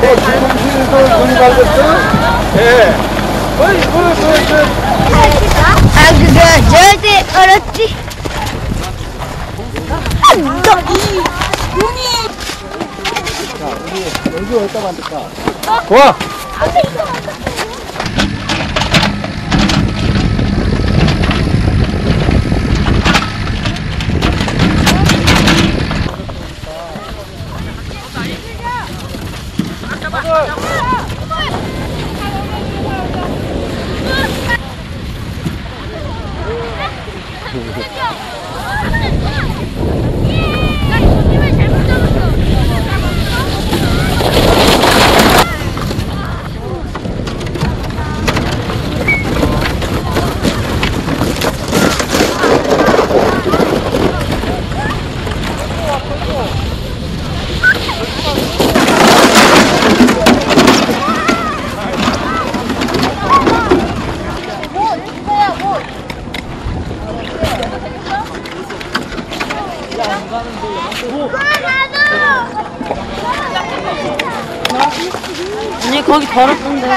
뭐, 지금실에서 눈이 밝았어? 예. 어이, 그, 그, 그. 아 그거 절대 어렵지 여기 어디다 만들까? 좋아. Thank you. 아니 거기 더럽던데